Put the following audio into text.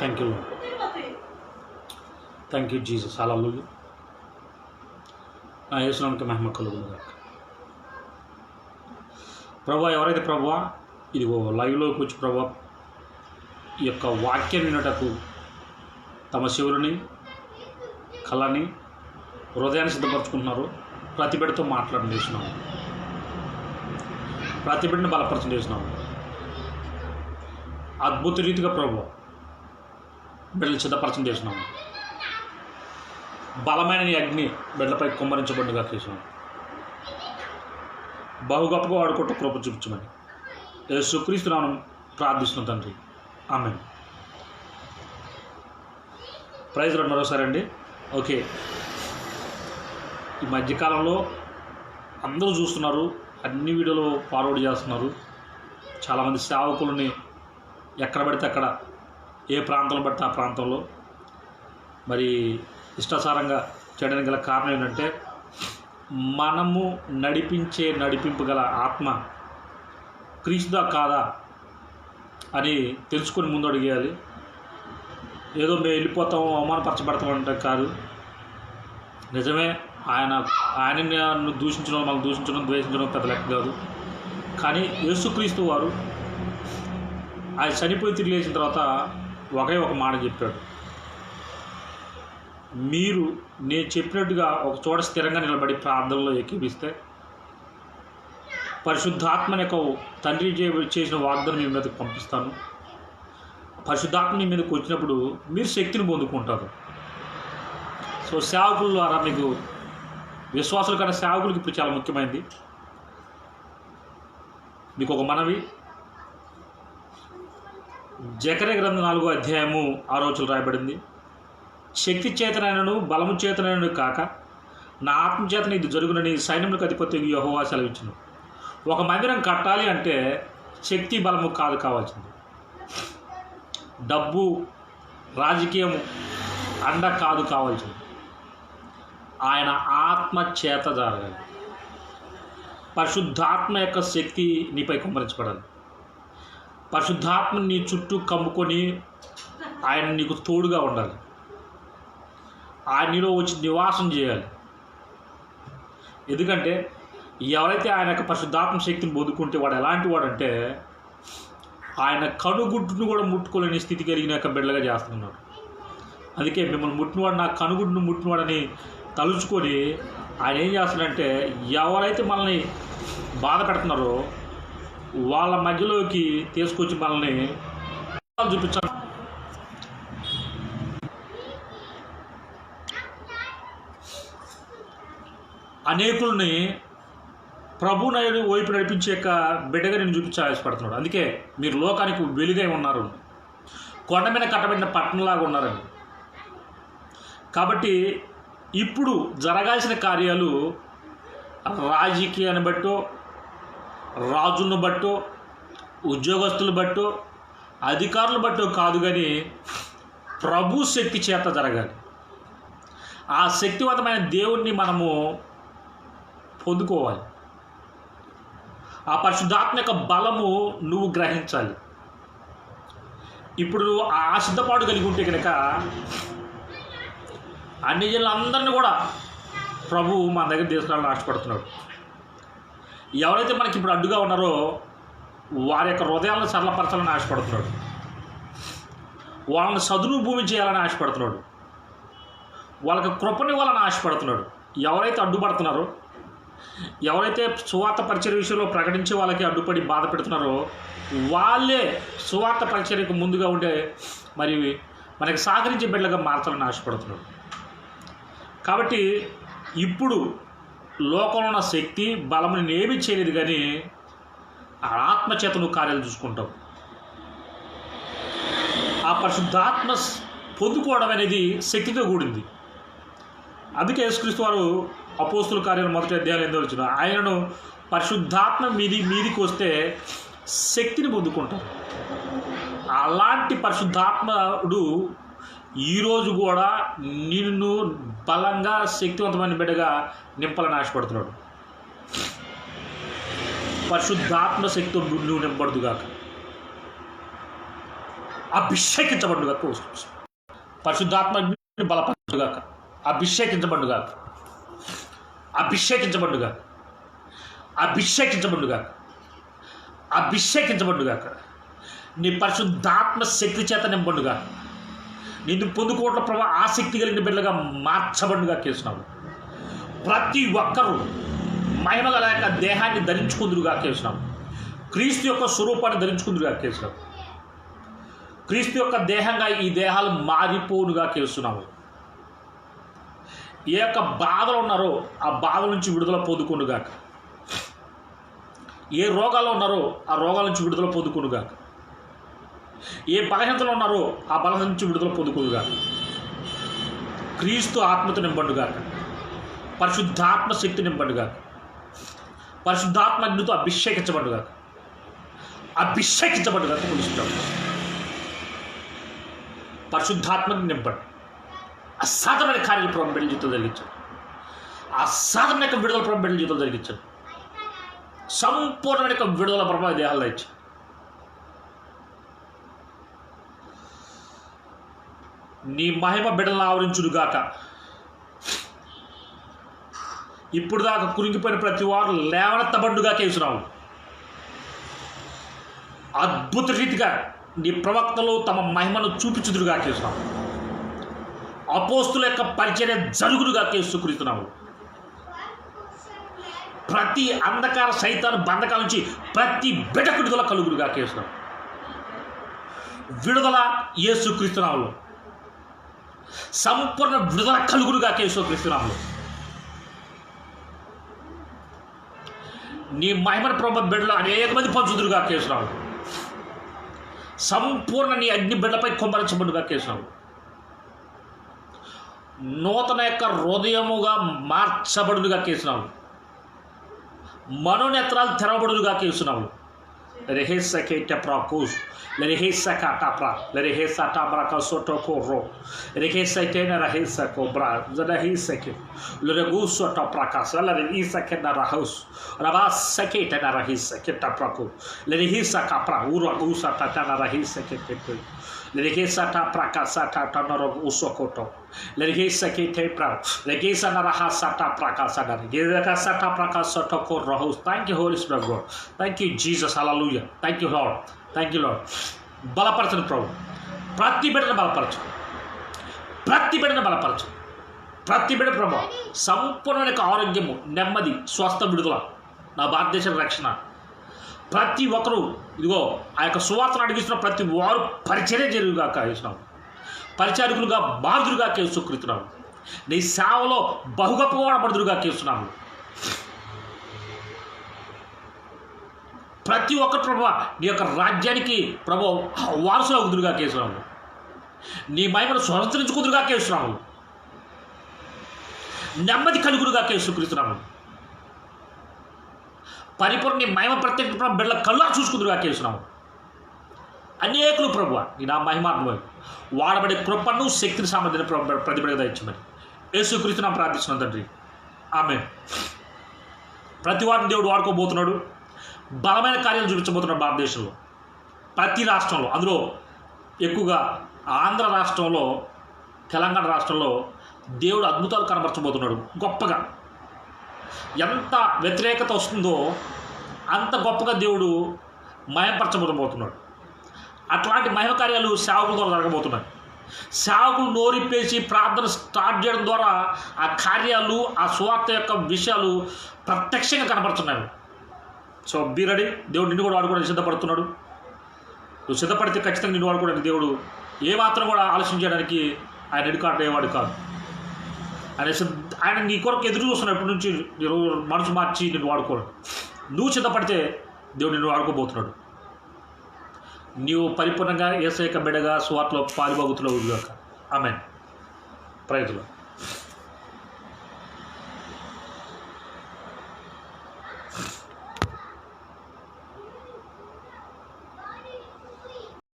Thank you thank you Jesus అలా నా యేసునానికి మహిమ కలుగునుగా ప్రభా ఎవరైతే ప్రభా ఇదిగో లైవ్లోకి వచ్చి ప్రభా ఈ యొక్క వాక్యం వినటకు తమ శివుని కళని హృదయాన్ని సిద్ధపరచుకుంటున్నారు. ప్రతిబిడతో మాట్లాడడం చేసినాము ప్రతి బలపరచం బలపరచడం చేసినాము అద్భుత రీతిగా ప్రభు బిడ్డలు సిద్ధపరచడం చేసినాము బలమైన నీ అగ్ని బిడ్డలపై కుమ్మరించబడినగా చేసినాము బహు గొప్పగా వాడుకుంటూ కృప చూపించమని. సుక్రీస్తున్నాను ప్రార్థిస్తున్నాం తండ్రి. ఆమె ప్రైజ్ రెండు మరోసారి అండి. ఓకే. ఈ మధ్యకాలంలో అందరూ చూస్తున్నారు అన్ని వీడియోలు ఫార్వర్డ్ చేస్తున్నారు. చాలామంది సేవకులని ఎక్కడ పడితే అక్కడ ఏ ప్రాంతంలో బట్టి ఆ ప్రాంతంలో. మరి ఇష్టాసారంగా చేయడానికి గల కారణం ఏంటంటే మనము నడిపించే నడిపింపు గల ఆత్మ క్రీస్తుదా కాదా అని తెలుసుకొని ముందు అడిగేయాలి. ఏదో మేము వెళ్ళిపోతాము అవమానపరచబడతాం అంటే కాదు. నిజమే ఆయన ఆయనని నన్ను దూషించడం మనం దూషించడం ద్వేషించడం పెద్ద లెక్క కాదు. కానీ యేసుక్రీస్తు వారు ఆయన చనిపోయి తిరిగి లేచిన తర్వాత ఒకే ఒక మాట చెప్పాడు. మీరు నేను చెప్పినట్టుగా ఒక చోట స్థిరంగా నిలబడి ప్రార్థనలో ఎక్కిపిస్తే పరిశుద్ధాత్మని యొక్క తండ్రి చేసిన వాగ్దానం మీ మీదకి పంపిస్తాను. పరిశుద్ధాత్మ మీ మీదకి వచ్చినప్పుడు మీరు శక్తిని పొందుకుంటారు. సో సేవకుల ద్వారా మీకు విశ్వాసుల కన్నా సేవకులకి ఇప్పుడు చాలా ముఖ్యమైనది మీకు ఒక మనవి జకరే గ్రంథం నాలుగో అధ్యాయము ఆరోచనలు రాయబడింది. శక్తి చేతనైనను బలము చేతనైనను కాక నా ఆత్మచేతన ఇది జరుగునని సైన్యములకు అధిపతి యహోవా సెలవిచ్చును. ఒక మందిరం కట్టాలి అంటే శక్తి బలము కాదు కావాల్సింది. డబ్బు రాజకీయం అండ కాదు కావాల్సింది. ఆయన ఆత్మ చేత జరగాలి. పరిశుద్ధాత్మ యొక్క శక్తి నీపై కుమ్మరించబడాలి. పరిశుద్ధాత్మని నీ చుట్టూ కమ్ముకొని ఆయన నీకు తోడుగా ఉండాలి. ఆయన నీలో వచ్చి నివాసం చేయాలి. ఎందుకంటే ఎవరైతే ఆయన యొక్క పరిశుద్ధాత్మ శక్తిని పొందుకుంటే వాడు ఎలాంటి వాడంటే ఆయన కనుగుడ్డును కూడా ముట్టుకోలేని స్థితి కలిగిన యొక్క బిడ్డగా చేస్తున్నాడు. అందుకే మిమ్మల్ని ముట్టినవాడు నా కనుగుడ్డును ముట్టినవాడని తలుచుకొని ఆయన ఏం చేస్తున్నాడంటే ఎవరైతే మనల్ని బాధ పెడుతున్నారో వాళ్ళ మధ్యలోకి తీసుకొచ్చి మనల్ని చూపించాలి. అనేకుల్ని ప్రభు నయుడు వైపు నడిపించే యొక్క బిడ్డగా నేను చూపించి అందుకే మీరు లోకానికి వెలుగై ఉన్నారు. కొండ మీద కట్టబడిన పట్టణంలాగా ఉన్నారండి. కాబట్టి ఇప్పుడు జరగాల్సిన కార్యాలు రాజకీయాన్ని బట్టో రాజులను బట్టో ఉద్యోగస్తులు బట్టో అధికారులు బట్టో కాదు కానీ ప్రభు శక్తి చేత జరగాలి. ఆ శక్తివంతమైన దేవుణ్ణి మనము పొందుకోవాలి. ఆ పరిశుద్ధాత్మ యొక్క బలము నువ్వు గ్రహించాలి. ఇప్పుడు నువ్వు ఆ సిద్ధపాటు కలిగి ఉంటే కనుక అన్ని జిల్లందరినీ కూడా ప్రభు మన దగ్గర తీసుకురావాలని ఆశపడుతున్నాడు. ఎవరైతే మనకి ఇప్పుడు అడ్డుగా ఉన్నారో వారి యొక్క హృదయాలను సరళపరచాలని ఆశపడుతున్నాడు. వాళ్ళని సదును భూమి చేయాలని ఆశపడుతున్నాడు. వాళ్ళకి కృపనివ్వాలని ఆశపడుతున్నాడు. ఎవరైతే అడ్డుపడుతున్నారో ఎవరైతే సువార్త పరిచయ విషయంలో ప్రకటించే వాళ్ళకి అడ్డుపడి బాధ పెడుతున్నారో వాళ్ళే సువార్త పరిచర్యకు ముందుగా ఉండే మరి మనకి సహకరించే బిడ్డలుగా మార్చాలని ఆశపడుతున్నాడు. కాబట్టి ఇప్పుడు లోకంలో ఉన్న శక్తి బలం నేను ఏమీ చేయలేదు కానీ ఆ ఆత్మచేత నువ్వు కార్యాలు చూసుకుంటావు ఆ పరిశుద్ధాత్మ పొందుకోవడం అనేది శక్తితో కూడింది. అందుకే యేసుక్రీస్తు వారు అపోస్తుల కార్యాలు మొదటి అధ్యాయం ఎందుకు వచ్చిన ఆయనను పరిశుద్ధాత్మ మీది మీదికి వస్తే శక్తిని పొందుకుంటారు. అలాంటి పరిశుద్ధాత్ముడు ఈరోజు కూడా నిన్ను బలంగా శక్తివంతమైన బిడ్డగా నింపాలని ఆశపడుతున్నాడు పరిశుద్ధాత్మ శక్తితో నువ్వు నింపడుదుగాక అభిషేకించబడుగాక పరిశుద్ధాత్మ బలపరచుగాక అభిషేకించబడుగాక అభిషేకించబడుగాక అభిషేకించబడుగాక అభిషేకించబడుగాక నీ పరిశుద్ధాత్మ శక్తి చేత నింపండుగాక నిన్ను పొందుకోవట్ల ప్రభా ఆసక్తి కలిగిన బిడ్డగా మార్చబడుగా కేసినావు ప్రతి ఒక్కరూ మహిమ గల యొక్క దేహాన్ని ధరించుకుందురుగా కేసినావు క్రీస్తు యొక్క స్వరూపాన్ని ధరించుకుందురుగా కేసినావు క్రీస్తు యొక్క దేహంగా ఈ దేహాలు మారిపోనుగా కేస్తున్నాము ఏ యొక్క బాధలు ఉన్నారో ఆ బాధల నుంచి విడుదల పొందుకునుగాక. ఏ రోగాలు ఉన్నారో ఆ రోగాల నుంచి విడుదల పొందుకునుగాక. ఏ బలహీనతలు ఉన్నారో ఆ బలహీన నుంచి విడుదల పొందుకోదుగా క్రీస్తు ఆత్మతో నింపండుగా పరిశుద్ధాత్మ శక్తి నింపండుగా పరిశుద్ధాత్మ అగ్నితో అభిషేకించబడుగా అభిషేకించబడుగా కొలుస్తాం పరిశుద్ధాత్మని నింపండి. అసాధారణ కార్యాలు ప్రభు బిడ్డల జీవితం జరిగించండి. అసాధారణ యొక్క విడుదల ప్రభు బిడ్డల జీవితం జరిగించండి. సంపూర్ణమైన యొక్క విడుదల ప్రభావ దేహాల్లో ఇచ్చారు నీ మహిమ బిడ్డలను ఆవరించుడుగాక ఇప్పుడు దాకా కురింగిపోయిన ప్రతి వారు లేవనెత్తబండుగా చేసినావు అద్భుత రీతిగా నీ ప్రవక్తలు తమ మహిమను చూపించుదురుగా కేసురావు అపోస్తుల యొక్క పరిచర్య జరుగుడుగా కేసుకుతున్నావు ప్రతి అంధకార సైతాను బంధకాల నుంచి ప్రతి బిడ్డకు విడుదల కలుగుడుగా కేసురావు విడుదల యేసుక్రీస్తునాములో సంపూర్ణ విడుదల కలుగుడుగా కేశవ కృష్ణరాములు నీ మహిమన ప్రభ బిడ్డలు అనేక మంది పంచుదురుగా కేశరాములు సంపూర్ణ నీ అగ్ని బిడ్డలపై కుమ్మరించబడుగా కేశరాములు నూతన యొక్క హృదయముగా మార్చబడుగా కేసురావు మనోనేత్రాలు తెరవబడుగా కేసునావు rehesa ke taprakuz rehesa ka tapra rehesa tabra ka soto korro rehesa te na rehesa ko bra zada hesa ke luregu soto prakasa la rehesa ke na rahus raba sake te na rehesa ke tapraku rehesa kapra uro usa ta na rehesa ke ke te, ta prakasa ta ta na rog uso koto, le rehesa te pra, le rehesa na rahasa ta pracasa na, rehesa ta pracasa ta corro, thank you Holy Spirit God, thank you Jesus, hallelujah. Thank you Lord. Thank you Lord బలపరచను ప్రభు ప్రతి బిడ్డను బలపరచు ప్రతి బిడ్డను బలపరచు ప్రతి బిడ్డ ప్రభు సంపూర్ణ ఆరోగ్యము నెమ్మది స్వస్థ విడుదల నా భారతదేశం రక్షణ ప్రతి ఒక్కరూ ఇదిగో ఆ యొక్క సువార్తను అడిగిస్తున్న ప్రతి వారు పరిచర్య జరుగుగాక వేసినాం పరిచారకులుగా బాధుడుగా కేసుకృతున్నాము నీ సేవలో బహుగొప్ప వాడబడుదురుగా కేస్తున్నాము ప్రతి ఒక్కరు ప్రభు నీ యొక్క రాజ్యానికి ప్రభు వారసులు అవుతురుగా కేసురాము నీ మహిమను స్వతంత్రించుకుదురుగా కేసురాము నెమ్మది కలుగురుగా కేసుకృతున్నాము పరిపూర్ణ మహిమ ప్రత్యేక బిడ్డల కళ్ళ చూసుకుందరు కేసున్నాము అనేకులు ప్రభు నీ నా మహిమాత్మ వాడబడే కృపను శక్తిని సామర్థ్యం ప్రతిబిడగా దయచమని యేసుక్రీస్తు ప్రార్థిస్తున్నాను తండ్రి. ఆమె ప్రతి వారిని దేవుడు వాడుకోబోతున్నాడు. బలమైన కార్యాలు చూపించబోతున్నాడు భారతదేశంలో. ప్రతి రాష్ట్రంలో అందులో ఎక్కువగా ఆంధ్ర రాష్ట్రంలో తెలంగాణ రాష్ట్రంలో దేవుడు అద్భుతాలు కనబరచబోతున్నాడు. గొప్పగా. ఎంత వ్యతిరేకత వస్తుందో అంత గొప్పగా దేవుడు మయంపరచబోతున్నాడు. అట్లాంటి మహిమ కార్యాలు సేవకుల ద్వారా జరగబోతున్నాయి. సేవకులు నోరిప్పేసి ప్రార్థన స్టార్ట్ చేయడం ద్వారా ఆ కార్యాలు ఆ సువార్త యొక్క విషయాలు ప్రత్యక్షంగా కనపడుతున్నాయి సో బీ రెడీ దేవుడు నిన్ను కూడా వాడుకోవడానికి సిద్ధపడుతున్నాడు. నువ్వు సిద్ధపడితే ఖచ్చితంగా నిన్ను వాడుకోవడానికి దేవుడు ఏ మాత్రం కూడా ఆలోచన చేయడానికి ఆయన ఎడుకాటేవాడు కాదు. ఆయన ఆయన నీ కొరకు ఎదురు చూస్తున్నాడు ఎప్పటి నుంచి? నేను మనసు మార్చి నిన్ను వాడుకోను నువ్వు సిద్ధపడితే దేవుడు నిన్ను వాడుకోబోతున్నాడు. నీవు పరిపూర్ణంగా ఏసైక బిడగా స్వార్ట్లో పాలిబాగుతులో ఉద్యోగ ఆమె ప్రయత్నం